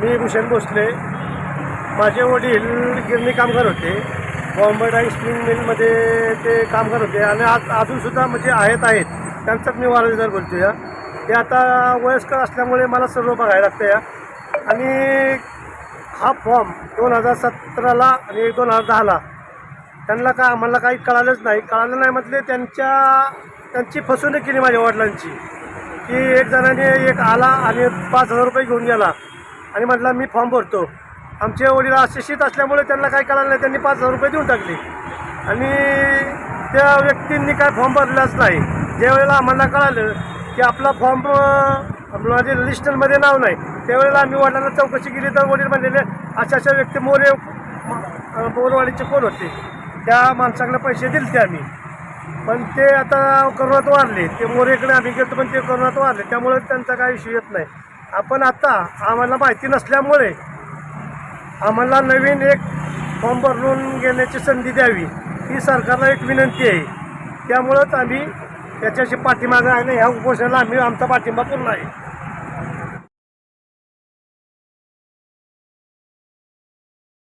मी भूषण भोसले. माझे वडील गिरणी कामगार होते. बॉम्बे डाईंग स्प्रिंग मिलमध्ये ते कामगार होते. आणि आज अजूनसुद्धा म्हणजे आहेत आहेत. त्यांचाच मी वारसदार बोलतो या ते आता वयस्कर असल्यामुळे मला सर्व बघायला लागतं या आणि हा फॉर्म दोन हजार सतराला आणि दोन हजार दहाला त्यांना काय आम्हाला काही कळालंच नाही. कळालं नाही म्हटले त्यांच्या त्यांची फसवणूक केली माझ्या वडिलांची. की एक जणाने एक आला आणि पाच हजार रुपये घेऊन गेला. आणि म्हटलं मी फॉर्म भरतो. आमचे वडील अशिक्षित असल्यामुळे त्यांना काही कळालं नाही. त्यांनी पाच हजार रुपये देऊन टाकले. आणि त्या व्यक्तींनी काय फॉर्म भरलाच नाही. ज्यावेळेला आम्हाला कळालं की आपला फॉर्म माझे लिस्टमध्ये नाव नाही त्यावेळेला आम्ही वडिलांना चौकशी केली तर वडील म्हणलेले अशा अशा व्यक्ती मोरे म- बोरवाडीचे कोण होते? त्या माणसाकडे पैसे दिले ते आम्ही. पण ते आता करोनात वाढले. ते मोरेकडे आम्ही गेलो पण ते करोनात वाढले. त्यामुळे त्यांचा काही इश्यू येत नाही. आपण आता आम्हाला माहिती नसल्यामुळे आम्हाला नवीन एक फॉर्म भरून घेण्याची संधी द्यावी ही सरकारला एक विनंती आहे. त्यामुळंच आम्ही त्याच्याशी पाठीमागं आहे ना ह्या उपोषणाला आम्ही आमचा पाठिंबा पूर्ण आहे.